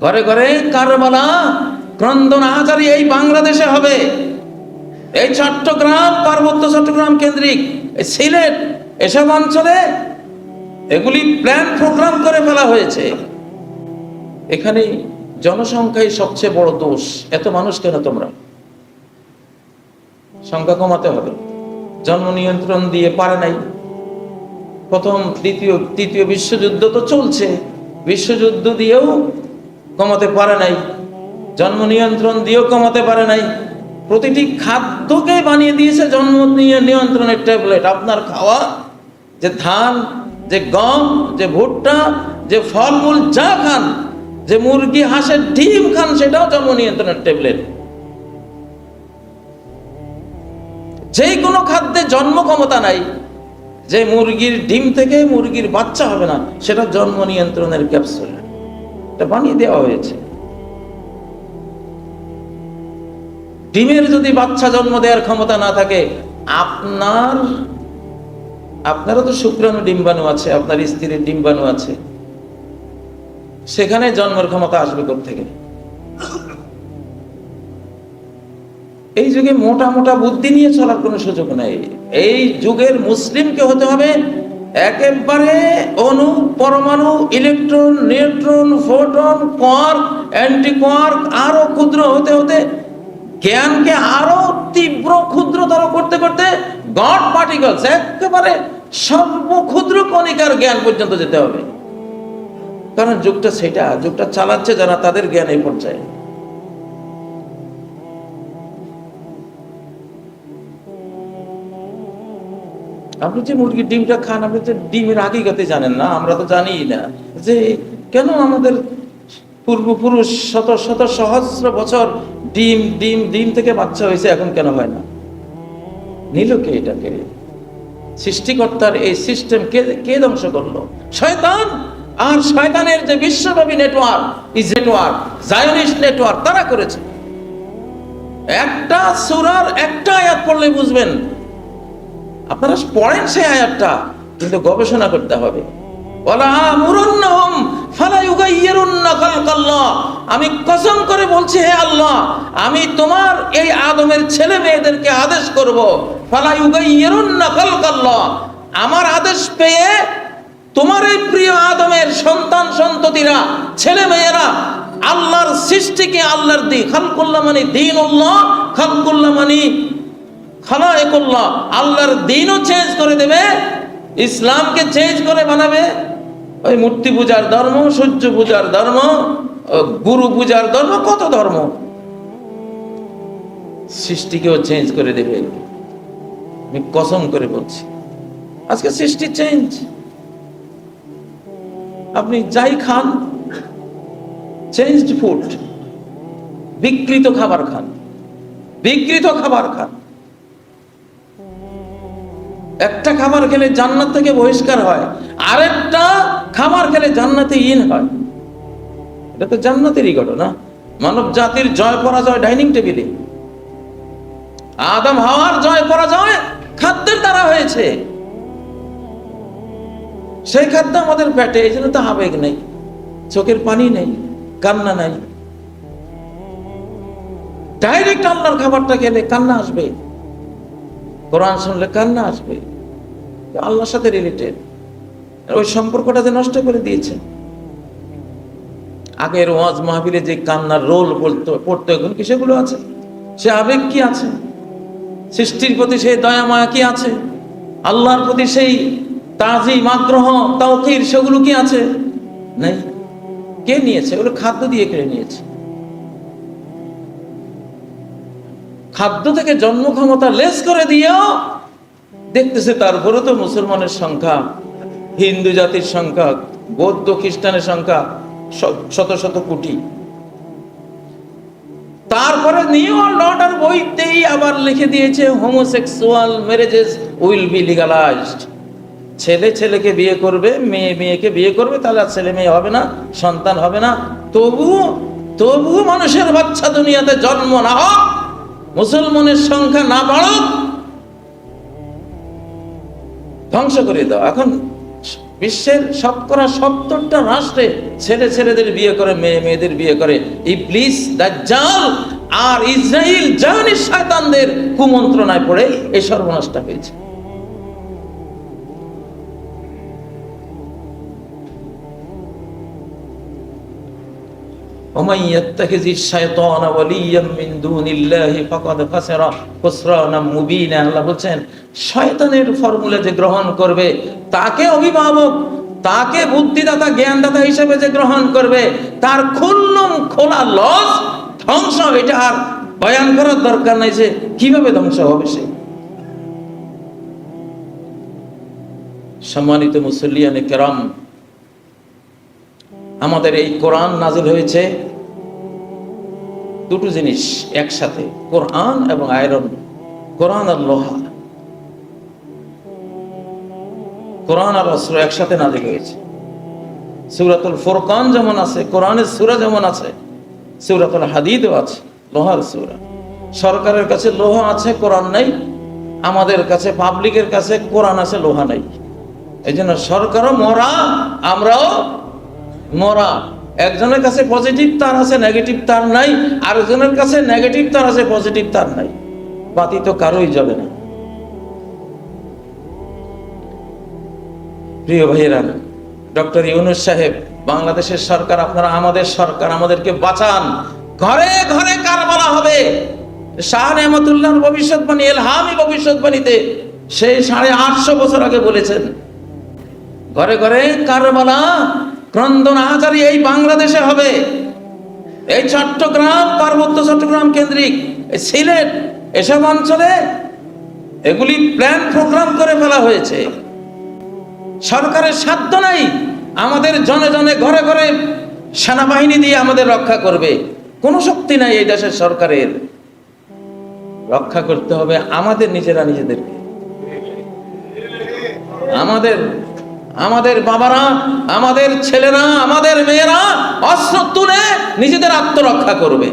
ঘরে ঘরে কারবালা ক্রন্দন আহাজারি এই বাংলাদেশে হবে। এই চট্টগ্রাম, পার্বত্য চট্টগ্রাম কেন্দ্রিক সিলেট, এসব অঞ্চলে এগুলি প্ল্যান প্রোগ্রাম করে ফেলা হয়েছে। এখানে জনসংখ্যাই সবচেয়ে বড় দোষ। এত মানুষ কেন তোমরা? সংখ্যা কমাতে হবে। জন্ম নিয়ন্ত্রণ দিয়ে পারে নাই। প্রথম, দ্বিতীয়, তৃতীয় বিশ্বযুদ্ধ তো চলছে। বিশ্বযুদ্ধ দিয়েও কমাতে পারে নাই। জন্ম নিয়ন্ত্রণ দিয়েও কমাতে পারে নাই। প্রতিটি খাদ্যকে বানিয়ে দিয়েছে জন্ম নিয়ে- নিয়ন্ত্রণের ট্যাবলেট। আপনার খাওয়া, যে ধান, যে গম, যে ভুট্টা, যে ফলমূল যা খান, যে মুরগি, হাঁসের ডিম খান, সেটাও জন্ম নিয়ন্ত্রণের ট্যাবলেট। যে কোনো খাদ্যে জন্ম ক্ষমতা নাই। যে মুরগির ডিম থেকে মুরগির বাচ্চা হবে না, সেটা জন্ম নিয়ন্ত্রণের ক্যাপসুল এটা বানিয়ে দেওয়া হয়েছে। ডিমের যদি বাচ্চা জন্ম দেওয়ার ক্ষমতা না থাকে, আপনার, আপনারও তো শুক্রাণু ডিম্বাণু আছে, আপনার স্ত্রীর ডিম্বাণু আছে। সেখানে জন্মের ক্ষমতা আসবে থেকে এই যুগে মোটা মোটা বুদ্ধি নিয়ে চলার কোনো সুযোগ নেই। এই যুগের মুসলিমকে হতে হবে একেবারে অণু পরমাণু, electron, neutron, photon, quark anti quark আরও ক্ষুদ্র হতে হতে জ্ঞানকে আরও তীব্র ক্ষুদ্রতর করতে করতে গড পার্টিকলস, একেবারে সর্ব ক্ষুদ্র কণিকার জ্ঞান পর্যন্ত যেতে হবে। কারণ যুগটা সেটা, যুগটা চালাচ্ছে যারা তাদের জ্ঞান এই পর্যায়ে। আপনি যে মুরগির ডিমটা খান, আপনি তো ডিমের হাকিকতে জানেন না, আমরা তো জানিই না। যে কেন আমাদের পূর্বপুরুষ শত শত সহস্র বছর ডিম ডিম ডিম থেকে বাচ্চা হয়েছে, এখন কেন হয় না? নিল কে এটাকে? সৃষ্টিকর্তার এই সিস্টেম কে কে ধ্বংস করল? শয়তান! আর শয়তানের যে বিশ্বব্যাপী network is network zionist network তারা করেছে। একটা সুরার একটা আয়াত পড়লে বুঝবেন আপনারা পড়েন সেই আয়াতটা, কিন্তু গবেষণা করতে হবে। আমি কসম করে বলছি, হে আল্লাহ, আমি তোমার এই আদমের ছেলে মেয়েদেরকে আদেশ করব আমার আদেশ পেয়ে তোমার এই প্রিয় আদমের সন্তান সন্ততিরা, ছেলে মেয়েরা, আল্লাহর সৃষ্টিকে আল্লাহর দিন খালকুল্লাহ মানে দিন উল্লাহ, খালকুল্লাহ মানে খালায়কুল্লাহ আল্লাহর দিনও চেঞ্জ করে দেবে, ইসলামকে চেঞ্জ করে বানাবে। ওই মূর্তি পূজার ধর্ম, সূর্য পূজার ধর্ম গুরু পূজার ধর্ম, কত ধর্ম? সৃষ্টিকেও চেঞ্জ করে দেবে। আমি কসম করে বলছি, আজকে সৃষ্টি চেঞ্জ আপনি যাই খান চেঞ্জড ফুড বিকৃত খাবার খান, বিকৃত খাবার খান। একটা খাবার খেলে জান্নাত থেকে বহিষ্কার হয়, আরেকটা খাবার খেলে জান্নাতে ইন হয়। এটা তো জান্নাতেরই ঘটনা। মানব জাতির জয় পরাজয় ডাইনিং টেবিলে। আদম হাওয়ার জয় পরাজয় খাদ্যের দ্বারা হয়েছে। সেই খাদ্য আমাদের পেটে, এই জন্য তো আবেগ নেই। চোখের পানি নেই, কান্না নাই। ডাইরেক্ট আল্লাহর খাবারটা খেলে কান্না আসবে। কোরআন শুনলে কান্না আসবে। আল্লাহর সাথে রিলেটেড ওই সম্পর্কটা যে নষ্ট করে দিয়েছে। আগের ওয়াজ মাহবিলে যে কান্নার রোল বলতো, পড়তো এখন কি সেগুলো আছে? সে আবেগ কি আছে? সৃষ্টির প্রতি সেই দয়া মায়া কি আছে? আল্লাহর প্রতি সেই তাজিম, আগ্রহ তাওকির সেগুলো কি আছে? নেই। কে নিয়েছে? ওগুলো খাদ্য দিয়ে কেড়ে নিয়েছে? খাদ্য থেকে জন্ম ক্ষমতা লেস করে দিয়েও দেখতেছে তারপরে তো মুসলমানের সংখ্যা, হিন্দু জাতির সংখ্যা, বৌদ্ধ খ্রিস্টানের সংখ্যা শত শত কোটি। তারপরে নিউ অর্ডার বইতেই আবার লিখে দিয়েছে homosexual marriages will be legalised ছেলে ছেলেকে বিয়ে করবে, মেয়ে মেয়েকে বিয়ে করবে, তাহলে আর ছেলে মেয়ে হবে না, সন্তান হবে না। তবুও তবুও মানুষের বাচ্চা দুনিয়াতে জন্ম না হোক, মুসলমানের সংখ্যা না বাড়ুক ধ্বংস করে দাও। এখন বিশ্বের শতকরা সত্তরটা রাষ্ট্রে ছেলে ছেলেদের বিয়ে করে, মেয়ে মেয়েদের বিয়ে করে। ইবলিস, দাজ্জাল আর ইসরায়েল জাহানি শয়তানদের কুমন্ত্রণায় পড়ে এই সর্বনাশটা হয়েছে। ومن يتخذ الشيطان وليا من دون الله فقد خسر خسرانا مبينا আল্লাহ বলছেন শয়তানের ফর্মুলা যে গ্রহণ করবে তাকে অভিভাবক তাকে বুদ্ধিদাতা জ্ঞানদাতা হিসেবে যে গ্রহণ করবে তার খুল্লম খোলা লস ধ্বংস এটা আর বয়ান করার দরকার নাই যে কিভাবে ধ্বংস হবে সে সম্মানিত মুসল্লিয়ানে কেরাম আমাদের এই কোরআন নাজিল হয়েছে দুটো জিনিস একসাথে, কোরআন এবং আয়রন। কোরআন আর লোহা। কোরআন আর অস্ত্র একসাথে নাজিল হয়েছে। সুরাতুল ফোরকান যেমন আছে, কোরআনের সুরা যেমন আছে, সুরাতুল হাদিদও আছে, লোহার সুরা। সরকারের কাছে লোহা আছে, কোরআন নাই। আমাদের কাছে, পাবলিকের কাছে কোরআন আছে, লোহা নাই। এই জন্য সরকারও মরা, আমরাও মরা। একজনের কাছে পজিটিভ তার আছে নেগেটিভ তার নাই। আরেকজনের কাছে নেগেটিভ তার আছে পজিটিভ তার নাই। বাতি তো কারোই জ্বলে না। প্রিয় ভাইয়েরা, ডক্টর ইউনুস সাহেব, বাংলাদেশের সরকার, আপনারা আমাদের সরকার, আমাদেরকে বাঁচান। ঘরে ঘরে কার কারবালা হবে। শাহ নেহমতুল্লাহর ভবিষ্যৎবাণী এলহামি ভবিষ্যৎবাণীতে সেই সাড়ে আটশো বছর আগে বলেছেন, ঘরে ঘরে কার কারবালা ক্রন্দন আচারি এই বাংলাদেশে হবে। এই চট্টগ্রাম পার্বত্য চট্টগ্রাম কেন্দ্রিক সিলেট, এসব অঞ্চলে এগুলি প্ল্যান প্রোগ্রাম করে ফেলা হয়েছে। সরকারের সাধ্য নাই আমাদের জনে জনে ঘরে ঘরে সেনাবাহিনী দিয়ে আমাদের রক্ষা করবে। কোনো শক্তি নাই এই দেশের সরকারের। রক্ষা করতে হবে আমাদের নিজেরা নিজেদেরকে। আমাদের আমাদের বাবারা, আমাদের ছেলেরা, আমাদের মেয়েরা অস্ত্র তুলে নিজেদের আত্মরক্ষা করবে।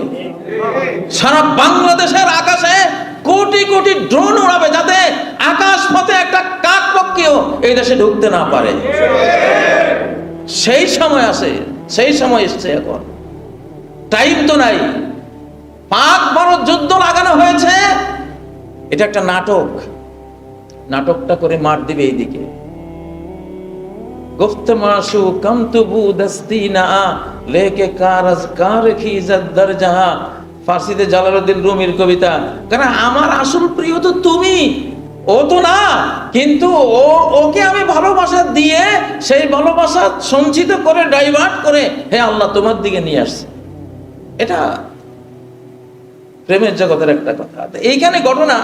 সারা বাংলাদেশের আকাশে কোটি কোটি ড্রোন উড়াবে যাতে আকাশ পথে একটা কাক পক্ষীও এই দেশে ঢুকতে না পারে। সেই সময় আছে সেই সময় এসছে এখন। টাইম তো নাই। পাক ভারত যুদ্ধ লাগানো হয়েছে। এটা একটা নাটক। নাটকটা করে মার দিবে এইদিকে। গুফতমাশু কামতুবু দস্তিনা, লেকে কারাজ কার খিজত দরজাহা ফার্সিতে জালালউদ্দিন রুমির কবিতা, কারণ আমার আসল প্রিয় তো তুমি। ও তো না, কিন্তু ও, ওকে আমি ভালোবাসা দিয়ে সেই ভালোবাসা সঞ্চিত করে, ডাইভার্ট করে, হে আল্লাহ, তোমার দিকে নিয়ে আসছে। এটা প্রেমের জগতের একটা কথা। এইখানে ঘটনা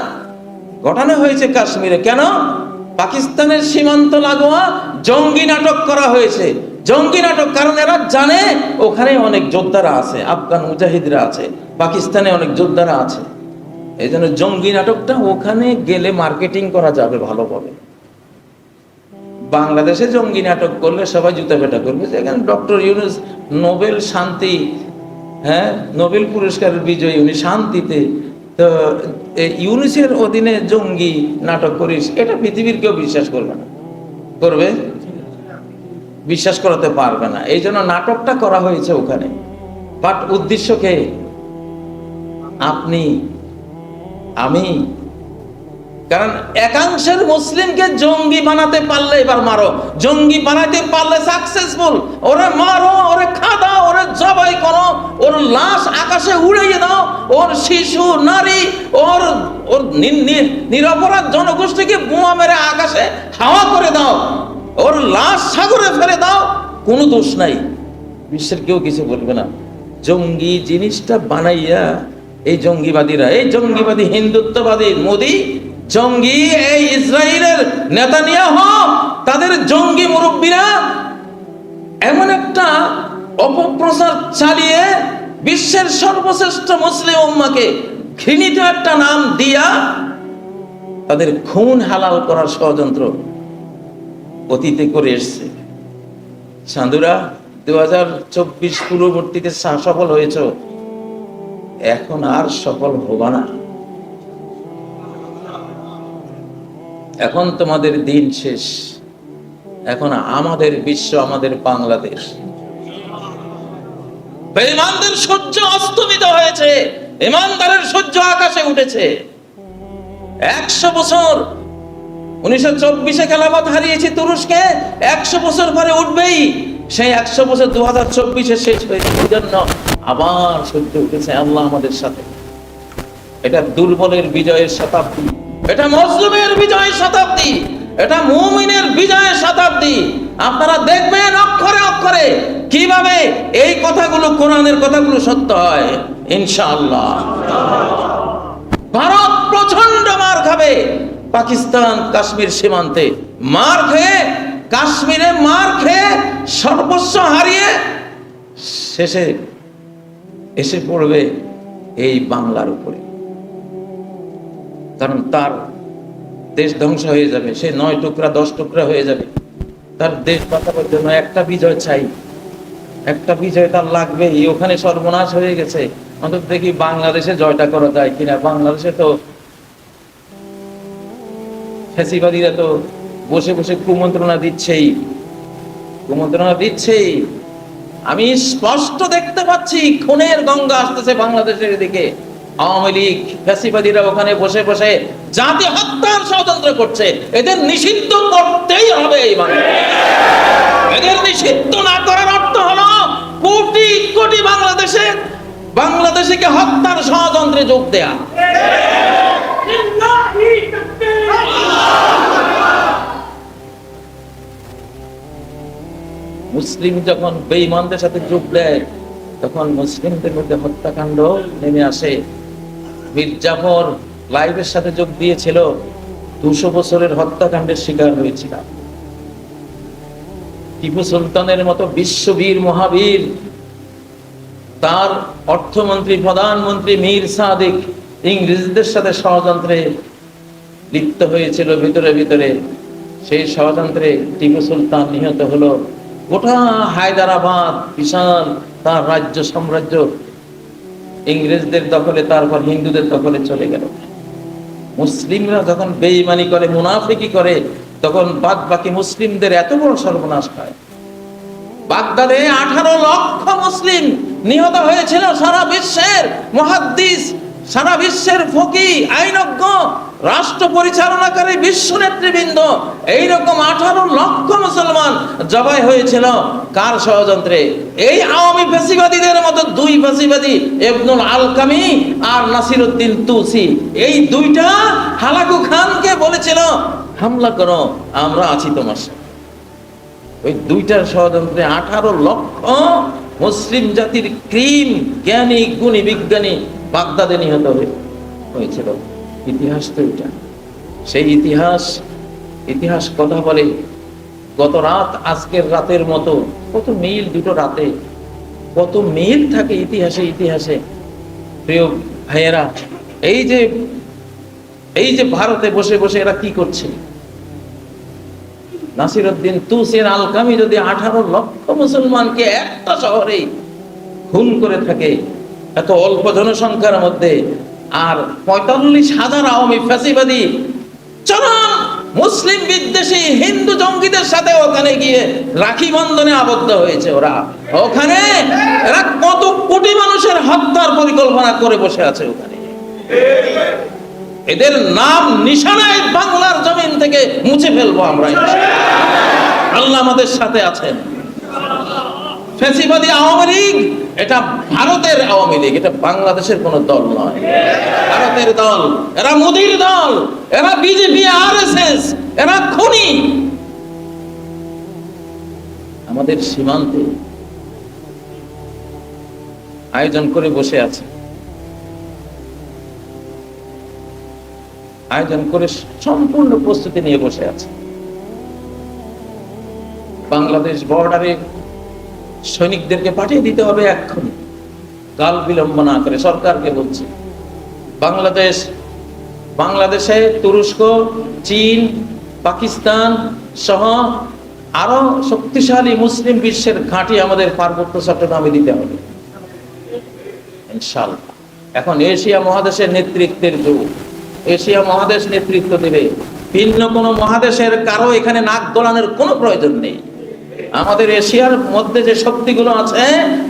ঘটনা হয়েছে কাশ্মীরে। কেন? পাকিস্তানের সীমান্ত লাগোয়া জঙ্গি নাটক করা হয়েছে। জঙ্গি নাটক, কারণ এরা জানে ওখানে অনেক যোদ্ধারা আছে, আফগান মুজাহিদরা আছে, পাকিস্তানে অনেক যোদ্ধারা আছে। এই জন্য জঙ্গি নাটকটা ওখানে গেলে মার্কেটিং করা যাবে ভালোভাবে। বাংলাদেশে জঙ্গি নাটক করলে সবাই জুতা পেটা করবে। যেখানে ডক্টর ইউনুস নোবেল শান্তি হ্যাঁ নোবেল পুরস্কারের বিজয়ী, উনি শান্তিতে তো ইউনিসের অধীনে জঙ্গি নাটক করিস, এটা পৃথিবীর কেউ বিশ্বাস করবে না। করবে? বিশ্বাস করাতে পারবে না। এই জন্য নাটকটা করা হয়েছে ওখানে। বাট উদ্দেশ্যকে আপনি, আমি কারণ একাংশের মুসলিমকে জঙ্গি বানাতে পারলে এবার মারো। জঙ্গি বানাতে পারলে সাকসেসফুল ওরে মারো, ওরে খাদাও, ওরে জবাই করো। ওর লাশ আকাশে উড়িয়ে দাও। ওর শিশু, নারী, ওর ওর নিরপরাধ জনগোষ্ঠীকে বোমা মেরে আকাশে হাওয়া করে দাও। ওর লাশ সাগরে ফেলে দাও। কোনো দোষ নাই। বিশ্বের কেউ কিছু বলবে না। জঙ্গি জিনিসটা বানাইয়া এই জঙ্গিবাদীরা, এই জঙ্গিবাদী হিন্দুত্ববাদী মোদি জঙ্গি এই ইসরায়েলের নেতা নিয়ে তাদের জঙ্গি মুরব্বীরা এমন একটা অপপ্রচার চালিয়ে বিশ্বের সর্বশ্রেষ্ঠ মুসলিম উম্মাকে ঘৃণিত একটা নাম দিয়া তাদের খুন হালাল করার ষড়যন্ত্র অতীতে করে এসছে। সাধুরা দু হাজার চব্বিশ পূর্ববর্তীতে সফল হয়েছ, এখন আর সফল হবা না। এখন তোমাদের দিন শেষ। এখন আমাদের বিশ্ব, আমাদের বাংলাদেশ। বেঈমানদের সূর্য অস্তমিত হয়েছে। ইমানদারের সূর্য আকাশে উঠেছে। একশো বছর, উনিশশো চব্বিশে খেলাফত হারিয়েছি তুরস্কে, একশো বছর পরে উঠবেই। সেই একশো বছর দু হাজার চব্বিশে শেষ হয়েছে। এই জন্য আবার সূর্য উঠেছে আল্লাহ আমাদের সাথে। এটা দুর্বলের বিজয়ের শতাব্দী। এটা মজলুমের বিজয়ের শতাব্দী, এটা মুমিনের বিজয়ের শতাব্দী। আপনারা দেখবেন অক্ষরে অক্ষরে কীভাবে এই কথাগুলো, কোরআনের কথাগুলো সত্য হয়। ইনশাআল্লাহ। ভারত প্রচণ্ড মার খাবে, পাকিস্তান কাশ্মীর সীমান্তে। মার খেয়ে, কাশ্মীরে মার খেয়ে সর্বস্ব হারিয়ে শেষে এসে পড়বে এই বাংলার উপরে। কারণ তার দেশ ধ্বংস হয়ে যাবে। সে নয় টুকরা, দশ টুকরা হয়ে যাবে। তার দেশ বাঁচাবার জন্য একটা বিজয় চাই। একটা বিজয় তার লাগবেই। ওখানে সর্বনাশ হয়ে গেছে। অন্তত দেখি বাংলাদেশে জয়টা করা যায় কিনা। বাংলাদেশে তো ফ্যাসিবাদীরা তো বসে বসে কুমন্ত্রণা দিচ্ছেই। কুমন্ত্রণা দিচ্ছেই। আমি স্পষ্ট দেখতে পাচ্ছি, খুনের গঙ্গা আসতেছে বাংলাদেশের দিকে। আওয়ামী লীগ, ফ্যাসিবাদীরা ওখানে বসে বসে জাতি হত্যার ষড়যন্ত্র করছে। এদের নিষিদ্ধ করতেই হবে এই বাংলা এদের নিষিদ্ধ না করার অর্থ হলো কোটি কোটি বাংলাদেশে, বাংলাদেশিকে হত্যার ষড়যন্ত্রে যোগ দেয়া। মুসলিম যখন বেঈমানদের সাথে যোগ দেয়, তখন মুসলিমদের মধ্যে হত্যাকাণ্ড নেমে আসে। মীর জাফর লাইভের সাথে যোগ দিয়েছিল। দুশো বছরের হত্যাকাণ্ডের শিকার হয়েছিল টিপু সুলতানের মতো বিশ্ববীর মহাবীর, তার অর্থমন্ত্রী, প্রধানমন্ত্রী মীর সাদিক ইংরেজদের সাথে ষড়যন্ত্রে লিপ্ত হয়েছিল ভিতরে ভিতরে। সেই ষড়যন্ত্রে টিপু সুলতান নিহত হলো। গোটা হায়দারাবাদ, বিশাল তার রাজ্য সাম্রাজ্য ইংরেজদের দখলে, তারপর হিন্দুদের দখলে চলে গেল। মুসলিমরা যখন বেইমানি করে, মুনাফিকি করে, তখন বাদ বাকি মুসলিমদের এত বড় সর্বনাশ হয়। বাগদাদে আঠারো লক্ষ মুসলিম নিহত হয়েছিল সারা বিশ্বের মহাদ্দিস সারা বিশ্বের ফকি আইনজ্ঞ, রাষ্ট্র পরিচালনাকারী বিশ্ব নেতৃবৃন্দ, এইরকম আঠারো লক্ষ মুসলমান জবাই হয়েছিল কার ষড়যন্ত্রে? এই আওয়ামী ফেসিবাদীদের মতো দুই ফেসিবাদী এবনুল আলকামি আর নাসিরউদ্দিন তুসি এই দুইটা হালাকু খানকে বলেছিল, হামলা করো, আমরা আছি তোমার ওই দুইটার ষড়যন্ত্রে আঠারো লক্ষ মুসলিম জাতির ক্রিম, জ্ঞানী, গুণী, বিজ্ঞানী বাগদাদে নিহত হয়েছিল। ইতিহাস তো এটা। সেই ইতিহাস ইতিহাস কথা বলে গত রাত আজকের রাতের মতো, কত মিল দুটো রাতে, কত মিল থাকে ইতিহাসে ইতিহাসে। প্রিয় ভাইয়েরা, এই যে এই যে ভারতে বসে বসে এরা কি করছে? নাসিরউদ্দিন তুসির আলকামি যদি আঠারো লক্ষ মুসলমানকে একটা শহরে খুন করে থাকে এত অল্প জনসংখ্যার মধ্যে আর পঁয়তাল্লিশ হাজার আওয়ামী ফ্যাসিবাদী চরম মুসলিম বিদ্বেষী হিন্দু জঙ্গিদের সাথে ওখানে গিয়ে রাখি বন্ধনে আবদ্ধ হয়েছে ওরা। ওখানে এরা কত কোটি মানুষের হত্যার পরিকল্পনা করে বসে আছে ওখানে। এদের নাম নিশানায় বাংলার জমিন থেকে মুছে ফেলব আমরা। আল্লাহ আমাদের সাথে আছেন। ফেসিবাদী আওয়ামী লীগ, এটা ভারতের আওয়ামী লীগ, এটা বাংলাদেশের কোন দল নয়। ভারতের দল, এরা মোদির দল, এরা বিজেপি আর এরা খুনি। আমাদের সীমান্তে আয়োজন করে বসে আছে। আয়োজন করে সম্পূর্ণ প্রস্তুতি নিয়ে বসে আছে। বাংলাদেশ বর্ডারে সৈনিকদেরকে পাঠিয়ে দিতে হবে এক্ষুনি। কাল বিলম্ব না করে সরকারকে বলছি। বাংলাদেশ, বাংলাদেশে তুরস্ক, চীন, পাকিস্তান সহ আরও শক্তিশালী মুসলিম বিশ্বের ঘাঁটি আমাদের পার্বত্য চট্টগ্রামে দিতে হবে। এখন এশিয়া মহাদেশের নেতৃত্বের যুগ। এশিয়া মহাদেশ নেতৃত্ব দেবে। ভিন্ন কোনো মহাদেশের কারও এখানে নাক দোলানোর কোনো প্রয়োজন নেই। আমাদের এশিয়ার মধ্যে যে শক্তিগুলো আছে,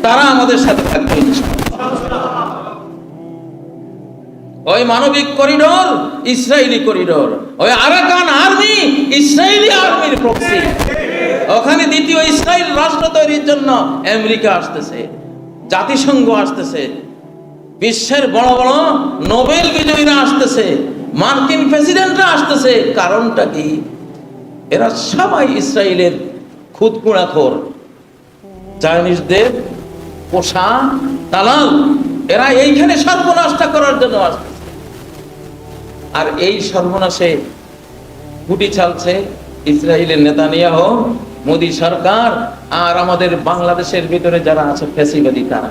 তারা আমাদের সাথে থাকবে। ওই মানবিক করিডোর ইসরায়েলি করিডোর। ওই আরাকান আর্মি ইসরায়েলি আর্মির প্রক্সি ওখানে দ্বিতীয় ইসরায়েল রাষ্ট্র তৈরির জন্য আমেরিকা আসতেছে, জাতিসংঘ আসতেছে, বিশ্বের বড় বড় নোবেল বিজয়ীরা আসতেছে, মার্কিন প্রেসিডেন্টরা আসতেছে। কারণটা কি? এরা সবাই ইসরায়েলের খুদকুড়াখোর। চাইনিজদের পোষা দালাল। এরা এইখানে সর্বনাশটা করার জন্য আসছে। আর এই সর্বনাশে গুটি চালছে ইসরায়েলের নেতানিয়াহ, মোদী সরকার আর আমাদের বাংলাদেশের ভিতরে যারা আছে ফেসিবাদী তারা।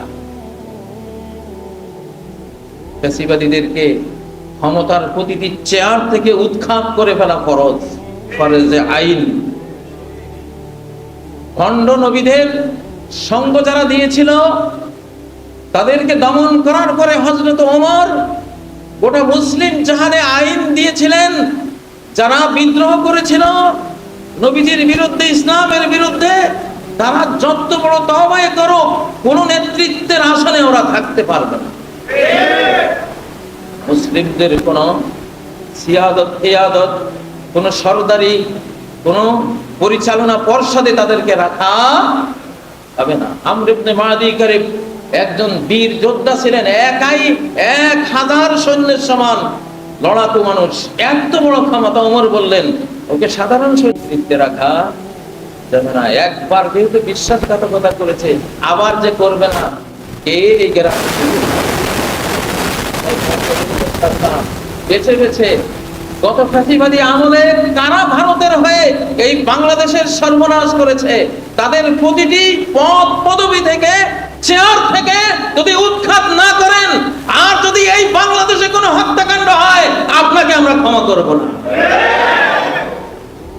ফেসিবাদীদেরকে ক্ষমতার প্রতিটি চেয়ার থেকে উৎখাত করে ফেলা ফরজ। ফরজে আইন। খণ্ড নবীদের সঙ্গ যারা দিয়েছিল, তাদেরকে দমন করার পরে হজরত ওমর গোটা মুসলিম জাহানে আইন দিয়েছিলেন, যারা বিদ্রোহ করেছিল নবীজির বিরুদ্ধে, ইসলামের বিরুদ্ধে, তারা যত বড় তহবাই করো, কোন নেতৃত্বের আসনে ওরা থাকতে পারবে না। মুসলিমদের কোন সিয়াদত ফিয়াদত কোন সরদারি কোন পরিচালনা পর্ষদে তাদেরকে রাখা হবে না। আমরিবনে মাদি একজন বীর যোদ্ধা ছিলেন, একাই এক হাজার সৈন্যের সমান লড়াকু মানুষ। এত বড় ক্ষমতা ওমর বললেন, ওকে সাধারণ সৈন্যে রাখা যাবে না। একবার যেহেতু বিশ্বাসঘাতকতা করেছে, আবার যে করবে না, কে এই গ্রামে? বেছে বেছে গত ফ্যাসিবাদী আমলে কারা ভারতের হয়ে এই বাংলাদেশের সর্বনাশ করেছে? তাদের প্রতিটি পদ পদবি থেকে, চেয়ার থেকে যদি উৎখাত না করেন, আর যদি এই বাংলাদেশে কোনো হত্যাকাণ্ড হয়, আপনাকে আমরা ক্ষমা করব না।